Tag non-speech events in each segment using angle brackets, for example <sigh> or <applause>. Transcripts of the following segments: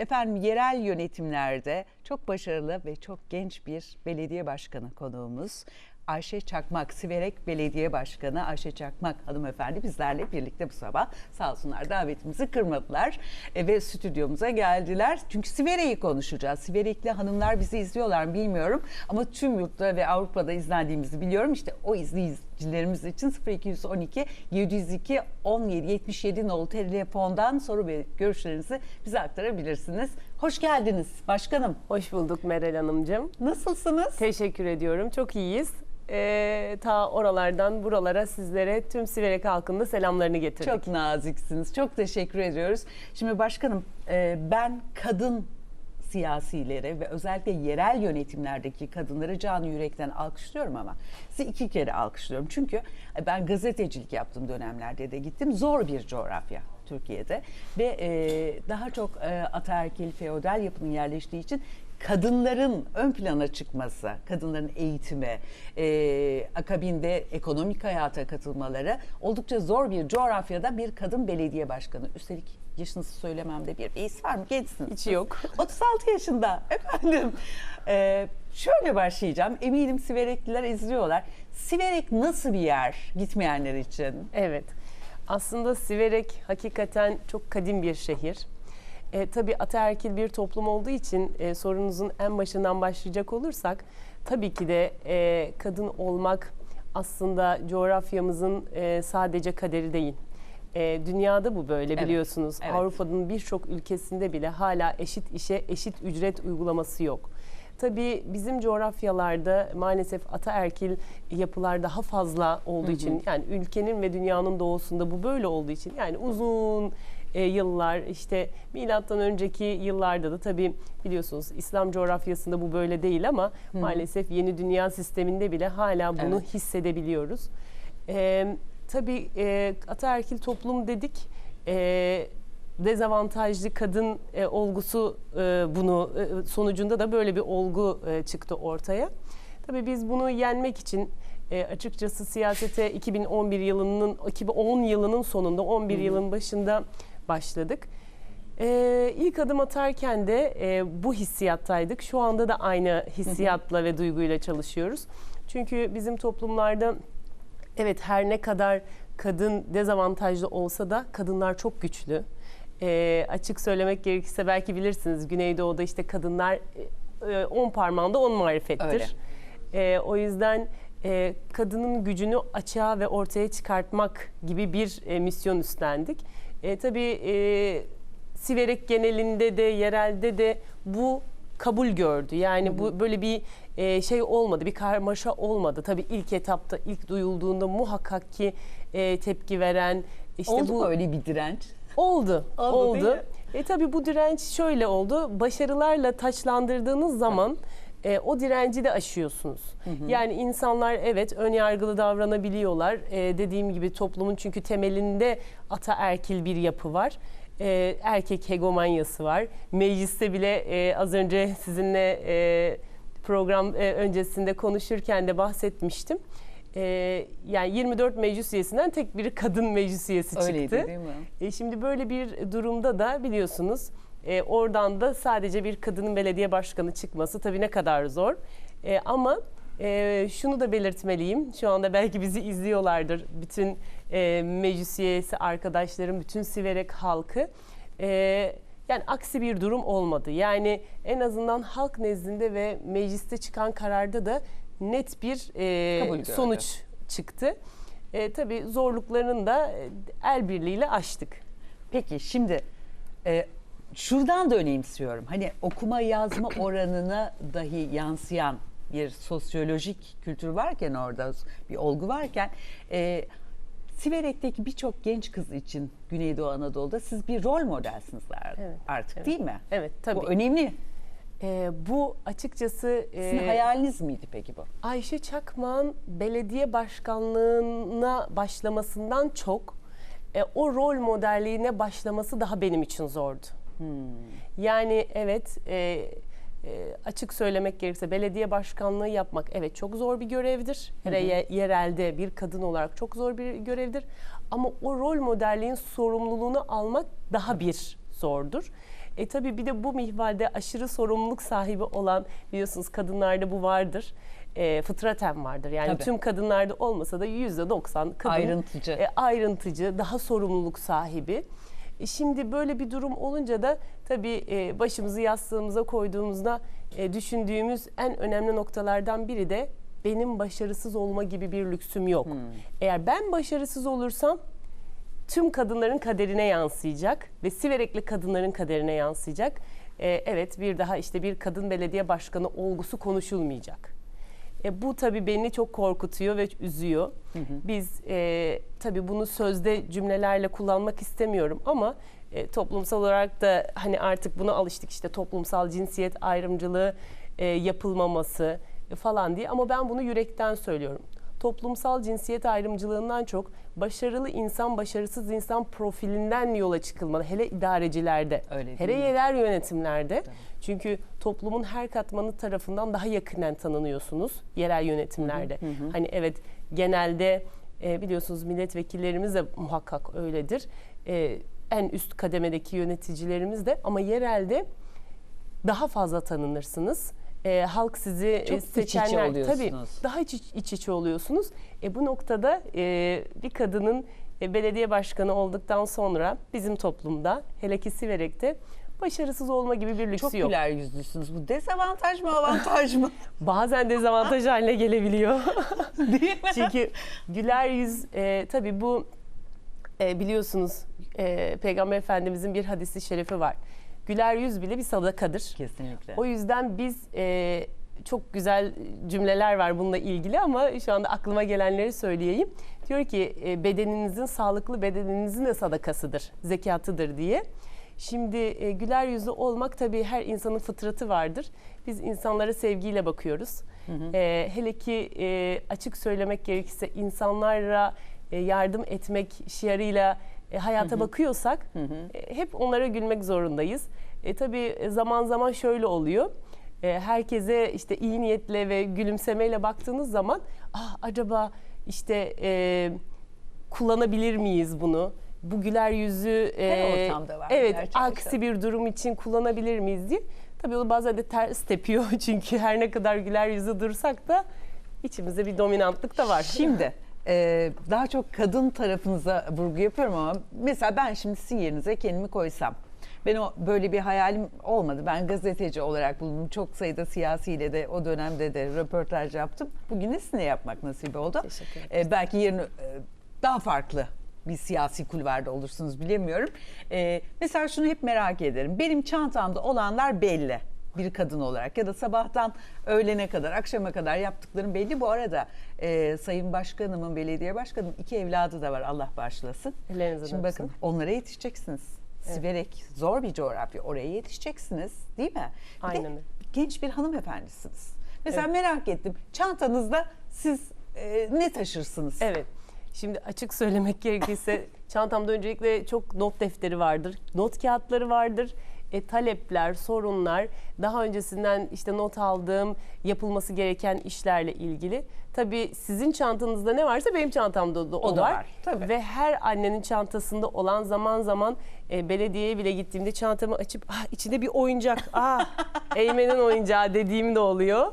Efendim yerel yönetimlerde çok başarılı ve çok genç bir belediye başkanı konuğumuz. Ayşe Çakmak, Siverek Belediye Başkanı Ayşe Çakmak hanımefendi bizlerle birlikte bu sabah sağ olsunlar davetimizi kırmadılar E, ve stüdyomuza geldiler. Çünkü Siverek'i konuşacağız. Siverekli hanımlar bizi izliyorlar mı bilmiyorum ama tüm yurtta ve Avrupa'da izlendiğimizi biliyorum. İşte o izleyicilerimiz için 0212 702 17 77 nolu telefondan soru ve görüşlerinizi bize aktarabilirsiniz. Hoş geldiniz başkanım. Hoş bulduk Meral Hanımcığım. Nasılsınız? Teşekkür ediyorum. Çok iyiyiz. Ee, ta oralardan buralara sizlere tüm Siverek halkının da selamlarını getirdik. Çok naziksiniz. Çok teşekkür ediyoruz. Şimdi başkanım e, ben kadın siyasileri ve özellikle yerel yönetimlerdeki kadınları canı yürekten alkışlıyorum ama sizi iki kere alkışlıyorum. Çünkü e, ben gazetecilik yaptığım dönemlerde de gittim. Zor bir coğrafya Türkiye'de ve e, daha çok e, ataerkil feodal yapının yerleştiği için kadınların ön plana çıkması, kadınların eğitime, e, akabinde ekonomik hayata katılmaları oldukça zor bir coğrafyada bir kadın belediye başkanı. Üstelik yaşınızı söylememde bir beis var mı? Gençsiniz. Hiç yok. <laughs> 36 yaşında efendim. E, şöyle başlayacağım. Eminim Siverekliler izliyorlar. Siverek nasıl bir yer gitmeyenler için? Evet. Aslında Siverek hakikaten çok kadim bir şehir. E, tabii ataerkil bir toplum olduğu için e, sorunuzun en başından başlayacak olursak tabii ki de e, kadın olmak aslında coğrafyamızın e, sadece kaderi değil. E, dünyada bu böyle Evet, biliyorsunuz. evet. Avrupa'nın birçok ülkesinde bile hala eşit işe eşit ücret uygulaması yok. Tabii bizim coğrafyalarda maalesef ataerkil yapılar daha fazla olduğu için yani ülkenin ve dünyanın doğusunda bu böyle olduğu için yani uzun e, yıllar işte milattan önceki yıllarda da tabii biliyorsunuz İslam coğrafyasında bu böyle değil ama maalesef yeni dünya sisteminde bile hala bunu Evet. hissedebiliyoruz. E, tabii e, ataerkil toplum dedik. E, dezavantajlı kadın e, olgusu e, bunu e, sonucunda da böyle bir olgu e, çıktı ortaya. Tabii biz bunu yenmek için e, açıkçası siyasete 2011 yılının 2010 yılının sonunda 11 yılın başında başladık. E, ilk adım atarken de e, bu hissiyattaydık. Şu anda da aynı hissiyatla ve duyguyla çalışıyoruz. Çünkü bizim toplumlarda evet her ne kadar kadın dezavantajlı olsa da kadınlar çok güçlü. E, açık söylemek gerekirse belki bilirsiniz Güneydoğu'da işte kadınlar 10 parmağında 10 marifettir. Öyle. E, o yüzden e, kadının gücünü açığa ve ortaya çıkartmak gibi bir e, misyon üstlendik. E, tabii e, Siverek genelinde de yerelde de bu kabul gördü. Yani bu böyle bir e, şey olmadı, bir karmaşa olmadı. Tabii ilk etapta, ilk duyulduğunda muhakkak ki e, tepki veren işte Oldu bu mu öyle bir direnç? Oldu, Oldu, oldu. E tabii bu direnç şöyle oldu. Başarılarla taçlandırdığınız zaman e, o direnci de aşıyorsunuz. Yani insanlar evet ön yargılı davranabiliyorlar. E, dediğim gibi toplumun çünkü temelinde ataerkil bir yapı var. E, erkek hegemonyası var. Mecliste bile e, az önce sizinle e, program e, öncesinde konuşurken de bahsetmiştim. E, yani 24 meclis üyesinden tek biri kadın meclis üyesi çıktı. Öyleydi değil mi? E şimdi böyle bir durumda da biliyorsunuz e, oradan da sadece bir kadının belediye başkanı çıkması tabii ne kadar zor. E, ama e, şunu da belirtmeliyim. Şu anda belki bizi izliyorlardır bütün e, meclis üyesi arkadaşlarım, bütün Siverek halkı. E, yani aksi bir durum olmadı. Yani en azından halk nezdinde ve mecliste çıkan kararda da net bir e, sonuç çıktı. E, tabii zorluklarını da e, el birliğiyle aştık. Peki şimdi e, şuradan da önemsiyorum. Hani okuma yazma oranına dahi yansıyan bir sosyolojik kültür varken orada bir olgu varken e, Siverek'teki birçok genç kız için Güneydoğu Anadolu'da siz bir rol modelsiniz Evet, artık evet. değil mi? Evet tabii. Bu önemli. E, bu açıkçası e, Sizin hayaliniz miydi peki bu? Ayşe Çakmak'ın belediye başkanlığına başlamasından çok e, o rol modelliğine başlaması daha benim için zordu. Yani evet e, e, açık söylemek gerekirse belediye başkanlığı yapmak evet çok zor bir görevdir. Ye- yerelde bir kadın olarak çok zor bir görevdir. Ama o rol modelliğin sorumluluğunu almak daha bir zordur. E tabii bir de bu mihvalde aşırı sorumluluk sahibi olan biliyorsunuz kadınlarda bu vardır. E, fıtraten vardır. Yani Tabii. tüm kadınlarda olmasa da %90 kadın Ayrıntıcı. e, ayrıntıcı, daha sorumluluk sahibi. E, Şimdi böyle bir durum olunca da tabii e, başımızı yastığımıza koyduğumuzda e, düşündüğümüz en önemli noktalardan biri de benim başarısız olma gibi bir lüksüm yok. Eğer ben başarısız olursam tüm kadınların kaderine yansıyacak ve Siverekli kadınların kaderine yansıyacak. Evet bir daha işte bir kadın belediye başkanı olgusu konuşulmayacak. E, bu tabii beni çok korkutuyor ve üzüyor. Biz e, tabii bunu sözde cümlelerle kullanmak istemiyorum ama e, toplumsal olarak da hani artık buna alıştık işte toplumsal cinsiyet ayrımcılığı e, yapılmaması e, falan diye ama ben bunu yürekten söylüyorum. Toplumsal cinsiyet ayrımcılığından çok başarılı insan başarısız insan profilinden yola çıkılmalı hele idarecilerde. Öyle hele yerel yönetimlerde. Çünkü toplumun her katmanı tarafından daha yakından tanınıyorsunuz yerel yönetimlerde. Hani evet genelde e, biliyorsunuz milletvekillerimiz de muhakkak öyledir. E, en üst kademedeki yöneticilerimiz de ama yerelde daha fazla tanınırsınız. E, halk sizi e, Çok iç içe seçenler tabii daha iç, iç içe oluyorsunuz. E, bu noktada e, bir kadının e, belediye başkanı olduktan sonra bizim toplumda hele ki Siverek'te başarısız olma gibi bir lüksü Çok yok. güler yüzlüsünüz. Bu dezavantaj mı avantaj mı? <laughs> Bazen dezavantaj haline gelebiliyor. <laughs> Değil mi? Çünkü güler yüz e, tabii bu e, biliyorsunuz e, Peygamber Efendimizin bir hadisi şerifi var. Güler yüz bile bir sadakadır. Kesinlikle. O yüzden biz e, çok güzel cümleler var bununla ilgili ama şu anda aklıma gelenleri söyleyeyim. Diyor ki e, bedeninizin sağlıklı bedeninizin de sadakasıdır, zekatıdır diye. Şimdi e, güler yüzlü olmak tabii her insanın fıtratı vardır. Biz insanlara sevgiyle bakıyoruz. E, hele ki e, açık söylemek gerekirse insanlara e, yardım etmek şiarıyla e, hayata bakıyorsak e, hep onlara gülmek zorundayız. E, tabii zaman zaman şöyle oluyor. E, herkese işte iyi niyetle ve gülümsemeyle baktığınız zaman ah acaba işte e, kullanabilir miyiz bunu? Bu güler yüzü Her e, ortamda var Evet, gerçekten. aksi bir durum için kullanabilir miyiz diye. Tabii o bazen de ters tepiyor <laughs> çünkü her ne kadar güler yüzü dursak da içimizde bir dominantlık da var. Şimdi <laughs> e, daha çok kadın tarafınıza vurgu yapıyorum ama mesela ben şimdi sizin yerinize kendimi koysam. Ben o böyle bir hayalim olmadı. Ben gazeteci olarak bulundum. Çok sayıda siyasiyle de o dönemde de röportaj yaptım. Bugün de sizinle yapmak nasip oldu. Teşekkür ederim. E, belki yarın e, daha farklı bir siyasi kulvarda olursunuz bilemiyorum. E, mesela şunu hep merak ederim. Benim çantamda olanlar belli bir kadın olarak ya da sabahtan öğlene kadar akşama kadar yaptıklarım belli. Bu arada e, Sayın Başkanımın, belediye başkanımın iki evladı da var Allah bağışlasın. Ellerinizden Şimdi bakın onlara yetişeceksiniz. Siverek zor bir coğrafya. Oraya yetişeceksiniz değil mi? Bir de Aynen öyle. genç bir hanımefendisiniz. Mesela merak ettim. Çantanızda siz e, ne taşırsınız? Evet. Şimdi açık söylemek gerekirse <laughs> çantamda öncelikle çok not defteri vardır. Not kağıtları vardır. E, talepler, sorunlar, daha öncesinden işte not aldığım yapılması gereken işlerle ilgili. Tabii sizin çantanızda ne varsa benim çantamda da o, O da var. var, tabii. Ve her annenin çantasında olan zaman zaman e, belediyeye bile gittiğimde çantamı açıp ah içinde bir oyuncak, ah Eymen'in oyuncağı dediğim de oluyor.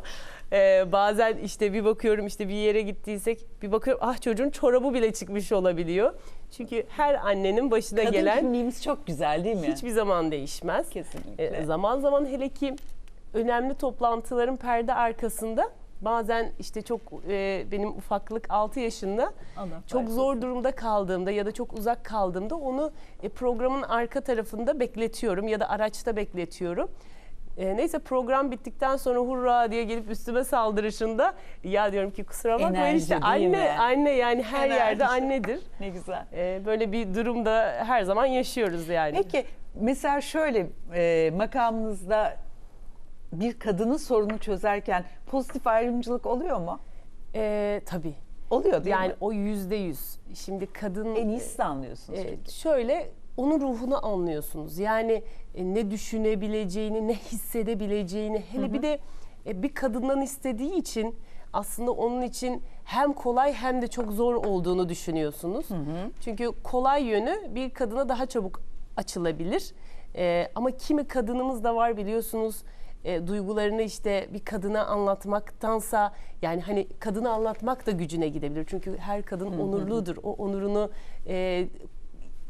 Ee, bazen işte bir bakıyorum işte bir yere gittiysek bir bakıyorum ah çocuğun çorabı bile çıkmış olabiliyor. Çünkü her annenin başına Kadın gelen kimliğimiz çok güzel değil mi? hiçbir zaman değişmez. Kesinlikle. Ee, zaman zaman hele ki önemli toplantıların perde arkasında bazen işte çok e, benim ufaklık 6 yaşında Allah çok zor durumda kaldığımda ya da çok uzak kaldığımda onu e, programın arka tarafında bekletiyorum ya da araçta bekletiyorum. E, neyse program bittikten sonra hurra diye gelip üstüme saldırışında ya diyorum ki kusura bakmayın Enerji işte değil mi? anne anne yani her Enerji. yerde annedir. <laughs> Ne güzel. E, böyle bir durumda her zaman yaşıyoruz yani. Peki mesela şöyle e, makamınızda bir kadının sorunu çözerken pozitif ayrımcılık oluyor mu? E, tabii. Oluyor değil Yani mi? o yüzde yüz. Şimdi kadın En iyisi anlıyorsunuz. e, şöyle onun ruhunu anlıyorsunuz. Yani e, ne düşünebileceğini, ne hissedebileceğini. Hele bir de e, bir kadından istediği için aslında onun için hem kolay hem de çok zor olduğunu düşünüyorsunuz. Çünkü kolay yönü bir kadına daha çabuk açılabilir. E, ama kimi kadınımız da var biliyorsunuz e, duygularını işte bir kadına anlatmaktansa yani hani kadına anlatmak da gücüne gidebilir. Çünkü her kadın onurludur. O onurunu e,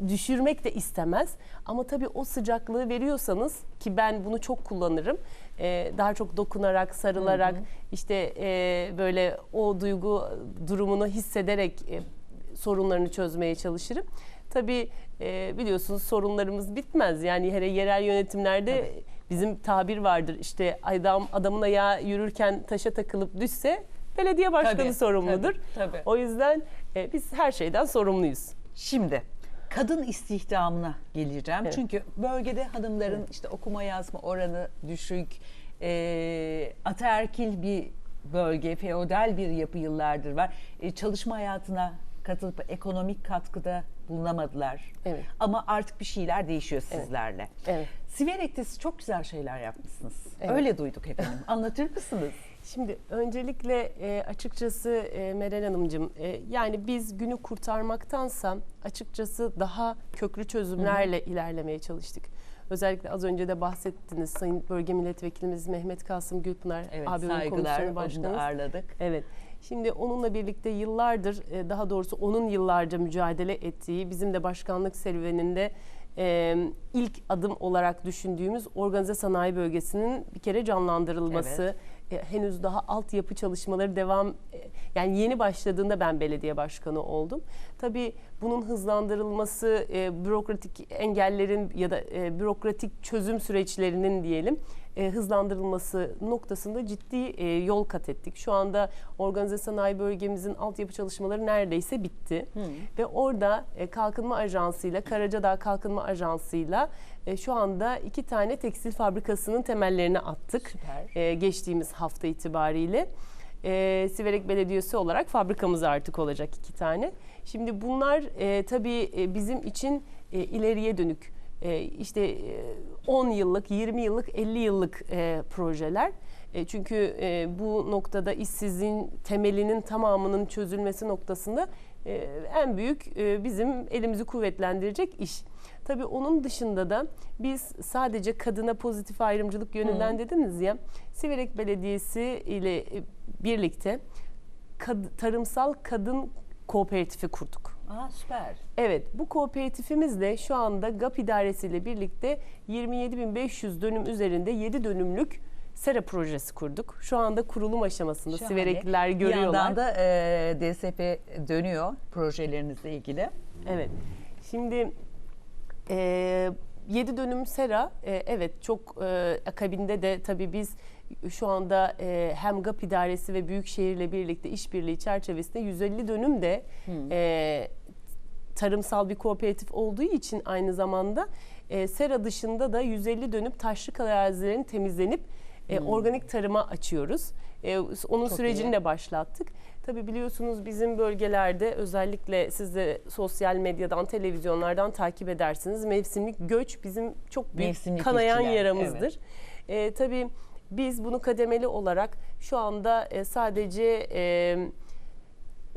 düşürmek de istemez. Ama tabii o sıcaklığı veriyorsanız ki ben bunu çok kullanırım. e, daha çok dokunarak, sarılarak işte e, böyle o duygu durumunu hissederek e, sorunlarını çözmeye çalışırım. Tabii e, biliyorsunuz sorunlarımız bitmez. Yani hele yerel yönetimlerde bizim tabir vardır. İşte adam adamın ayağı yürürken taşa takılıp düşse belediye başkanı Tabii, sorumludur. tabii, tabii. O yüzden e, biz her şeyden sorumluyuz. Şimdi kadın istihdamına geleceğim. Evet. Çünkü bölgede hanımların işte okuma yazma oranı düşük, e, ataerkil bir bölge, feodal bir yapı yıllardır var. E, çalışma hayatına katılıp ekonomik katkıda bulunamadılar. Evet. Ama artık bir şeyler değişiyor Evet. sizlerle. Evet. Siverek'te siz çok güzel şeyler yapmışsınız. Evet. Öyle duyduk efendim. Anlatır mısınız? Şimdi öncelikle e, açıkçası e, Meral Hanımcığım e, yani biz günü kurtarmaktansa açıkçası daha köklü çözümlerle ilerlemeye çalıştık. Özellikle az önce de bahsettiniz Sayın Bölge Milletvekilimiz Mehmet Kasım Gülpınar Evet, ABM. Komisyonu Başkanımız. ağırladık. Evet. Şimdi onunla birlikte yıllardır e, daha doğrusu onun yıllarca mücadele ettiği bizim de başkanlık serüveninde e, ilk adım olarak düşündüğümüz organize sanayi bölgesinin bir kere canlandırılması. E, henüz daha altyapı çalışmaları devam e, yani yeni başladığında ben belediye başkanı oldum. Tabii bunun hızlandırılması, e, bürokratik engellerin ya da e, bürokratik çözüm süreçlerinin diyelim e, hızlandırılması noktasında ciddi e, yol kat ettik. Şu anda organize sanayi bölgemizin altyapı çalışmaları neredeyse bitti. Ve orada e, Kalkınma Ajansı'yla, Karacadağ Kalkınma Ajansı'yla e, şu anda iki tane tekstil fabrikasının temellerini attık. Süper. E, geçtiğimiz hafta itibariyle. E, Siverek Belediyesi olarak fabrikamız artık olacak iki tane. Şimdi bunlar e, tabii e, bizim için e, ileriye dönük e, işte e, 10 yıllık, 20 yıllık, 50 yıllık e, projeler. E, çünkü e, bu noktada işsizliğin temelinin tamamının çözülmesi noktasında e, en büyük e, bizim elimizi kuvvetlendirecek iş. Tabii onun dışında da biz sadece kadına pozitif ayrımcılık yönünden dediniz ya, Siverek Belediyesi ile birlikte kad- tarımsal kadın kooperatifi kurduk. Aa süper. Evet, bu kooperatifimizle şu anda GAP idaresiyle birlikte 27.500 dönüm üzerinde 7 dönümlük sera projesi kurduk. Şu anda kurulum aşamasında Şahane. Siverekliler Bir görüyorlar. yandan da e, DSP dönüyor projelerinizle ilgili. Evet. Şimdi e, 7 dönüm sera e, evet çok e, akabinde de tabii biz şu anda e, hem GAP idaresi ve Büyükşehir'le birlikte işbirliği çerçevesinde 150 dönüm de e, tarımsal bir kooperatif olduğu için aynı zamanda e, sera dışında da 150 dönüm taşlık arazilerin temizlenip e, organik tarıma açıyoruz. E, onun Çok sürecini iyi. de başlattık. Tabii biliyorsunuz bizim bölgelerde özellikle siz de sosyal medyadan, televizyonlardan takip edersiniz. Mevsimlik göç bizim çok büyük Mevsimlik kanayan işçiler, yaramızdır. E, tabii biz bunu kademeli olarak şu anda e, sadece e,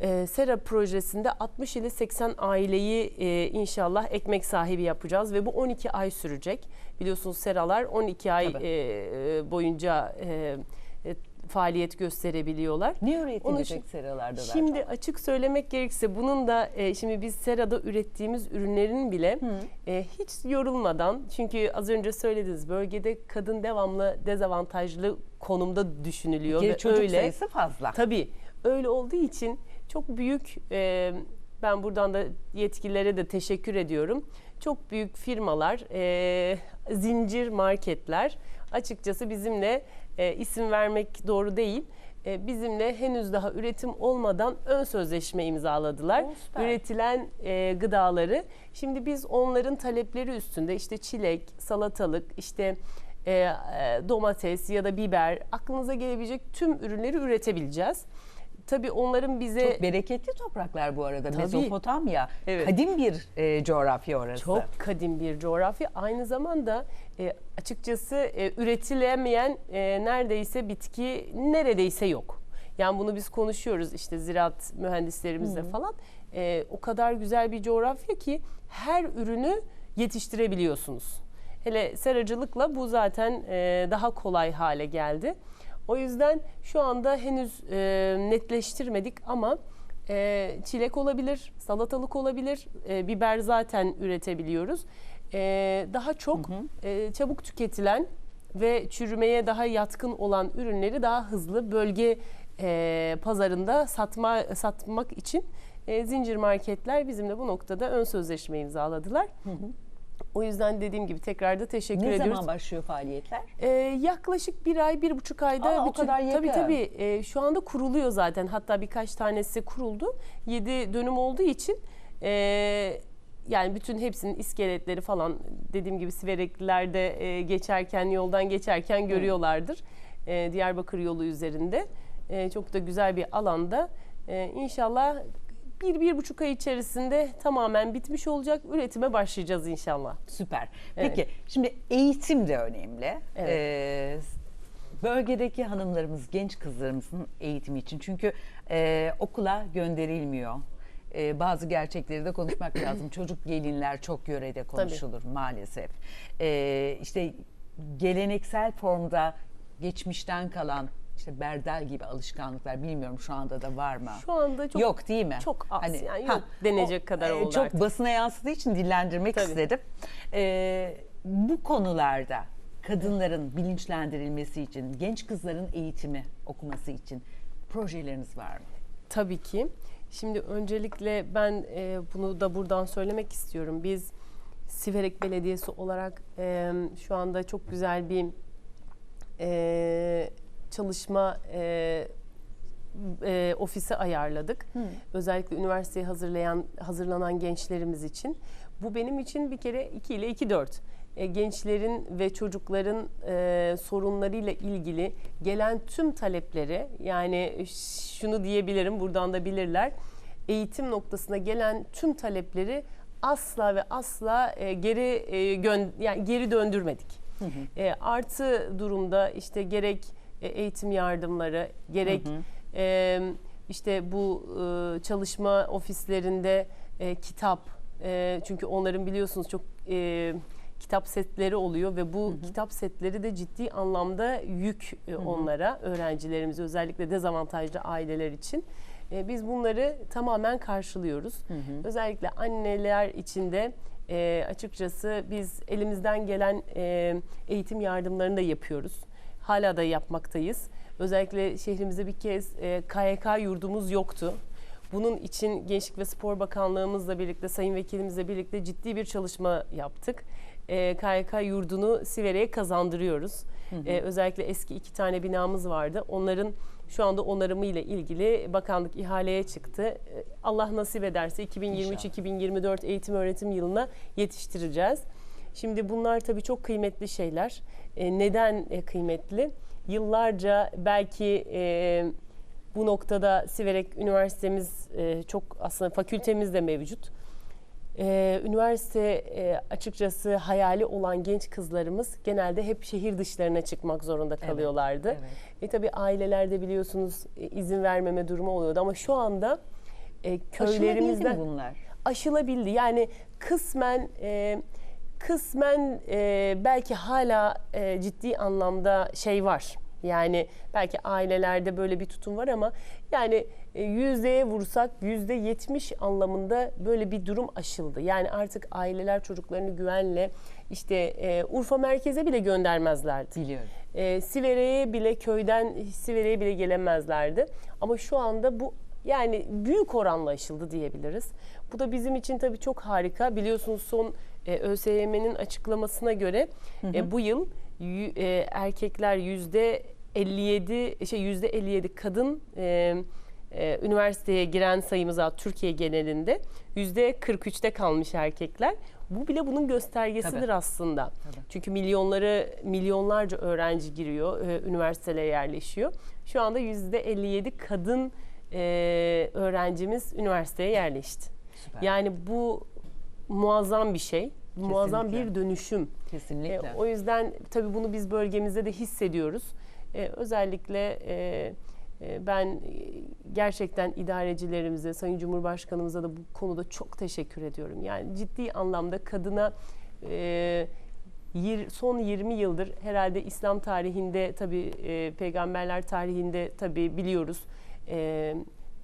e, Sera projesinde 60 ile 80 aileyi e, inşallah ekmek sahibi yapacağız ve bu 12 ay sürecek. Biliyorsunuz Seralar 12 ay Tabii. e, e, boyunca e, e, faaliyet gösterebiliyorlar. Ne üretilecek için- seralarda zaten? Şimdi açık söylemek gerekirse bunun da e, şimdi biz Sera'da ürettiğimiz ürünlerin bile e, hiç yorulmadan çünkü az önce söylediniz bölgede kadın devamlı dezavantajlı konumda düşünülüyor ve çocuk öyle. sayısı fazla. Tabii öyle olduğu için çok büyük e, ben buradan da yetkililere de teşekkür ediyorum. Çok büyük firmalar, e, zincir marketler açıkçası bizimle e, isim vermek doğru değil. e, bizimle henüz daha üretim olmadan ön sözleşme imzaladılar. Süper. Üretilen e, gıdaları. Şimdi biz onların talepleri üstünde işte çilek, salatalık, işte e, e, domates ya da biber aklınıza gelebilecek tüm ürünleri üretebileceğiz. Tabii onların bize Çok bereketli topraklar bu arada. Tabii. Mezopotamya. Evet. Kadim bir e, coğrafya orası. çok kadim bir coğrafya. Aynı zamanda e, açıkçası e, üretilemeyen e, neredeyse bitki neredeyse yok. Yani bunu biz konuşuyoruz işte ziraat mühendislerimizle falan. E, o kadar güzel bir coğrafya ki her ürünü yetiştirebiliyorsunuz. Hele seracılıkla bu zaten e, daha kolay hale geldi. O yüzden şu anda henüz e, netleştirmedik ama e, çilek olabilir, salatalık olabilir, e, biber zaten üretebiliyoruz. E, daha çok e, çabuk tüketilen ve çürümeye daha yatkın olan ürünleri daha hızlı bölge e, pazarında satma satmak için e, zincir marketler bizimle bu noktada ön sözleşme imzaladılar. O yüzden dediğim gibi tekrar da teşekkür Ne ediyoruz. zaman başlıyor faaliyetler? Ee, yaklaşık bir ay, bir buçuk ayda Aa, o kadar yakın. Tabii tabii. Ee, şu anda kuruluyor zaten. Hatta birkaç tanesi kuruldu. Yedi dönüm olduğu için e, yani bütün hepsinin iskeletleri falan dediğim gibi Sivereklilerde e, geçerken, yoldan geçerken görüyorlardır. E, Diyarbakır yolu üzerinde. E, çok da güzel bir alanda. E, inşallah bir, bir buçuk ay içerisinde tamamen bitmiş olacak. Üretime başlayacağız inşallah. Süper. Evet. Peki şimdi eğitim de önemli. Evet. Ee, bölgedeki hanımlarımız, genç kızlarımızın eğitimi için. Çünkü e, okula gönderilmiyor. E, bazı gerçekleri de konuşmak <clears throat> lazım. Çocuk gelinler çok yörede konuşulur maalesef. E, işte geleneksel formda geçmişten kalan işte berdel gibi alışkanlıklar bilmiyorum şu anda da var mı? Şu anda çok yok değil mi? Hani, çok az, yani yok denecek kadar oldu Çok artık. basına yansıdığı için dillendirmek Tabii. istedim. Ee, bu konularda kadınların bilinçlendirilmesi için, genç kızların eğitimi okuması için projeleriniz var mı? Tabii ki. Şimdi öncelikle ben e, bunu da buradan söylemek istiyorum. Biz Siverek Belediyesi olarak e, şu anda çok güzel bir e, çalışma e, e, ofisi ayarladık. Özellikle üniversiteye hazırlayan hazırlanan gençlerimiz için. Bu benim için bir kere 2 ile 2 4. E, gençlerin ve çocukların e, sorunlarıyla ilgili gelen tüm talepleri yani şunu diyebilirim buradan da bilirler. Eğitim noktasına gelen tüm talepleri asla ve asla e, geri e, gön yani geri döndürmedik. E, artı durumda işte gerek eğitim yardımları gerek e, işte bu e, çalışma ofislerinde e, kitap e, çünkü onların biliyorsunuz çok e, kitap setleri oluyor ve bu kitap setleri de ciddi anlamda yük e, onlara öğrencilerimize özellikle dezavantajlı aileler için. E, biz bunları tamamen karşılıyoruz. Özellikle anneler için de e, açıkçası biz elimizden gelen e, eğitim yardımlarını da yapıyoruz. Hala da yapmaktayız. Özellikle şehrimizde bir kez e, KYK yurdumuz yoktu. Bunun için Gençlik ve Spor Bakanlığımızla birlikte, Sayın Vekilimizle birlikte ciddi bir çalışma yaptık. E, KYK yurdunu Sivere'ye kazandırıyoruz. E, özellikle eski iki tane binamız vardı. Onların şu anda onarımı ile ilgili bakanlık ihaleye çıktı. E, Allah nasip ederse 2023-2024 eğitim öğretim yılına yetiştireceğiz. Şimdi bunlar tabii çok kıymetli şeyler. E, neden e, kıymetli? Yıllarca belki e, bu noktada Siverek Üniversitemiz e, çok aslında fakültemiz de mevcut. E, üniversite e, açıkçası hayali olan genç kızlarımız genelde hep şehir dışlarına çıkmak zorunda kalıyorlardı. evet. E tabii ailelerde biliyorsunuz e, izin vermeme durumu oluyordu ama şu anda e, Aşılabildi köylerimizden mi bunlar? aşılabildi. Yani kısmen e, kısmen e, belki hala e, ciddi anlamda şey var. Yani belki ailelerde böyle bir tutum var ama yani e, yüzdeye vursak yüzde yetmiş anlamında böyle bir durum aşıldı. Yani artık aileler çocuklarını güvenle işte e, Urfa merkeze bile göndermezlerdi. Biliyorum. E, Sivere'ye bile köyden Sivere'ye bile gelemezlerdi. Ama şu anda bu yani büyük oranla aşıldı diyebiliriz. Bu da bizim için tabii çok harika. Biliyorsunuz son e, ÖSYM'nin açıklamasına göre e, bu yıl e, erkekler yüzde 57 şey yüzde 57 kadın e, e, üniversiteye giren sayımız var Türkiye genelinde yüzde 43'te kalmış erkekler. Bu bile bunun göstergesidir Tabii. aslında. Tabii. Çünkü milyonları milyonlarca öğrenci giriyor, e, üniversitelere yerleşiyor. Şu anda yüzde 57 kadın e, öğrencimiz üniversiteye yerleşti. Süper. Yani bu muazzam bir şey, muazzam Kesinlikle. bir dönüşüm. Kesinlikle. E, o yüzden tabii bunu biz bölgemizde de hissediyoruz. E, özellikle e, e, ben gerçekten idarecilerimize, Sayın Cumhurbaşkanımıza da bu konuda çok teşekkür ediyorum. Yani ciddi anlamda kadına e, son 20 yıldır herhalde İslam tarihinde tabii e, peygamberler tarihinde tabii biliyoruz e,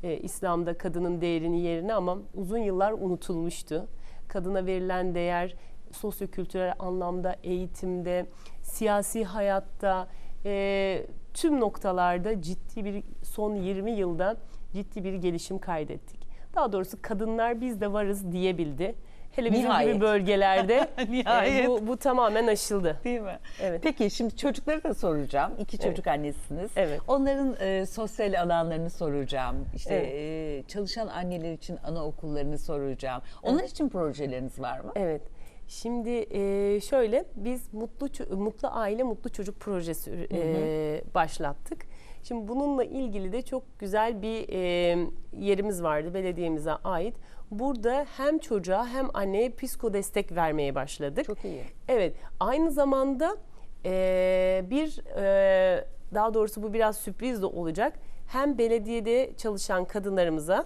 e, İslam'da kadının değerini yerini ama uzun yıllar unutulmuştu. Kadına verilen değer sosyokültürel anlamda eğitimde, siyasi hayatta e, tüm noktalarda ciddi bir son 20 yılda ciddi bir gelişim kaydettik. Daha doğrusu kadınlar biz de varız diyebildi. Hele bizim Nihayet. gibi bölgelerde <laughs> e, Nihayet. bu, bu tamamen aşıldı. Değil mi? Evet. Peki şimdi çocukları da soracağım. İki Evet. çocuk annesiniz. Evet. Onların e, sosyal alanlarını soracağım. İşte Evet. e, çalışan anneler için anaokullarını soracağım. Onlar için projeleriniz var mı? Evet. Şimdi e, şöyle biz mutlu mutlu aile mutlu çocuk projesi e, başlattık. Şimdi bununla ilgili de çok güzel bir e, yerimiz vardı belediyemize ait. Burada hem çocuğa hem anneye psiko destek vermeye başladık. Çok iyi. Evet, aynı zamanda e, bir e, daha doğrusu bu biraz sürpriz de olacak. Hem belediyede çalışan kadınlarımıza,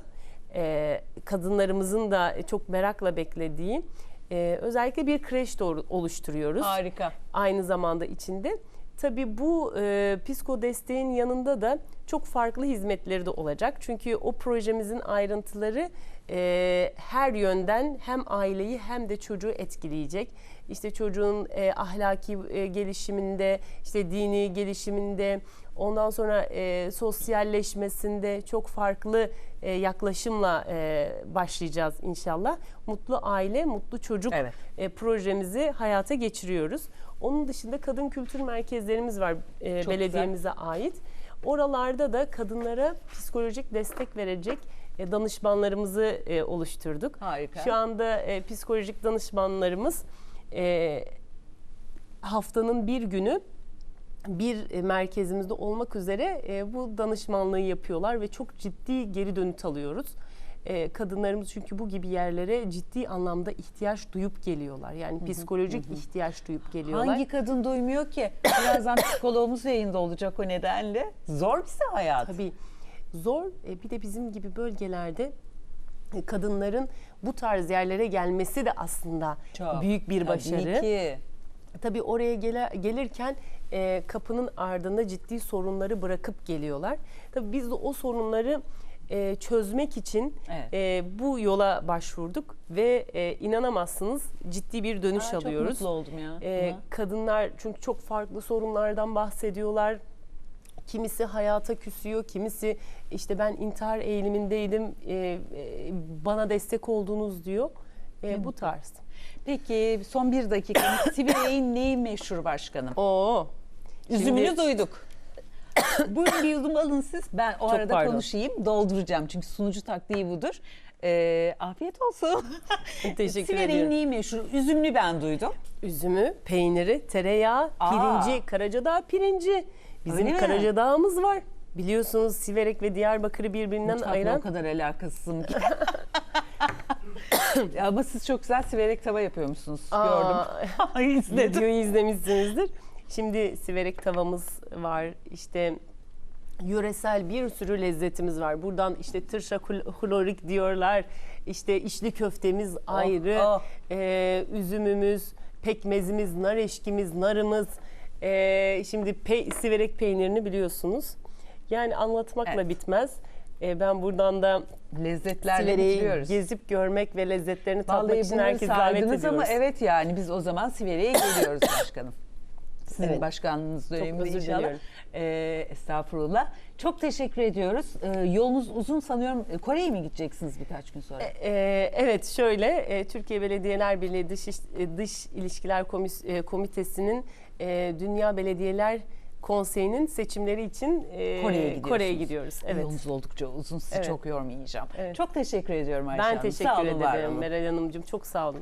e, kadınlarımızın da çok merakla beklediği e, özellikle bir kreş de or- oluşturuyoruz Harika. aynı zamanda içinde. Tabii bu e, psiko desteğin yanında da çok farklı hizmetleri de olacak. Çünkü o projemizin ayrıntıları e, her yönden hem aileyi hem de çocuğu etkileyecek. İşte çocuğun e, ahlaki e, gelişiminde, işte dini gelişiminde, ondan sonra e, sosyalleşmesinde çok farklı e, yaklaşımla e, başlayacağız inşallah. Mutlu aile, mutlu çocuk Evet. e, projemizi hayata geçiriyoruz. Onun dışında kadın kültür merkezlerimiz var e, Çok belediyemize ait. Oralarda da kadınlara psikolojik destek verecek e, danışmanlarımızı e, oluşturduk. Harika. Şu anda e, psikolojik danışmanlarımız e, haftanın bir günü bir e, merkezimizde olmak üzere e, bu danışmanlığı yapıyorlar ve çok ciddi geri dönüt alıyoruz. E, kadınlarımız çünkü bu gibi yerlere ciddi anlamda ihtiyaç duyup geliyorlar. Yani psikolojik ihtiyaç duyup geliyorlar. Hangi kadın duymuyor ki? Birazdan <coughs> psikologumuz yayında olacak o nedenle. Zor bize hayat. Tabii zor. E, bir de bizim gibi bölgelerde e, kadınların bu tarz yerlere gelmesi de aslında Çok. büyük bir Tabii başarı. ki. Tabii oraya gele- gelirken e, kapının ardında ciddi sorunları bırakıp geliyorlar. Tabii biz de o sorunları e, çözmek için Evet. e, bu yola başvurduk ve e, inanamazsınız ciddi bir dönüş Aa, çok alıyoruz. mutlu oldum ya. E, Hı. kadınlar çünkü çok farklı sorunlardan bahsediyorlar. Kimisi hayata küsüyor, kimisi işte ben intihar eğilimindeydim, e, e, bana destek oldunuz diyor. E, bu tarz. Peki son bir dakika. Sivire'nin neyi meşhur başkanım? Oo. Üzümünü Şimdi- duyduk. Buyurun bir yudum alın siz. Ben o Çok arada pardon. konuşayım. Dolduracağım. Çünkü sunucu taktiği budur. Ee, afiyet olsun. <laughs> Teşekkür Sivere'nin ediyorum. neyi meşhur? Üzümlü ben duydum. Üzümü, peyniri, tereyağı, Aa. pirinci, Karacadağ pirinci. Bizim Öyle mi? Karacadağ'ımız var. Biliyorsunuz Siverek ve Diyarbakır'ı birbirinden Mutfakla ayıran. o kadar alakasızım ki. <laughs> Ama siz çok güzel siverek tava yapıyormuşsunuz. Aa, Gördüm. <laughs> İzledim. Videoyu izlemişsinizdir. Şimdi siverek tavamız var. İşte yöresel bir sürü lezzetimiz var. Buradan işte tırşa hlorik diyorlar. İşte içli köftemiz ayrı. oh. Ee, üzümümüz, pekmezimiz, nar eşkimiz, narımız. Ee, şimdi pe- siverek peynirini biliyorsunuz. Yani anlatmakla Evet. bitmez. Ee, ben buradan da Lezzetlerle bitiriyoruz. gezip görmek ve lezzetlerini tatmak Vallahi için bunları herkese davet ediyoruz. ama evet yani biz o zaman Siverek'e geliyoruz <laughs> başkanım. Sizin Evet. başkanlığınız döneminde inşallah. diliyorum. Ee, estağfurullah. Çok teşekkür ediyoruz. Ee, yolunuz uzun sanıyorum. Ee, Kore'ye mi gideceksiniz birkaç gün sonra? Ee, evet şöyle e, Türkiye Belediyeler Birliği Dış, e, Dış İlişkiler Komis- e, Komitesi'nin e, Dünya Belediyeler Konseyi'nin seçimleri için e, Kore'ye. Kore'ye gidiyoruz. Evet. Yolunuz oldukça uzun. Sizi Evet. çok yormayacağım. Evet. Çok teşekkür ediyorum Ayşe Ben Hanım. teşekkür Sağ olun, ederim. Meral Hanımcığım. Çok sağ olun.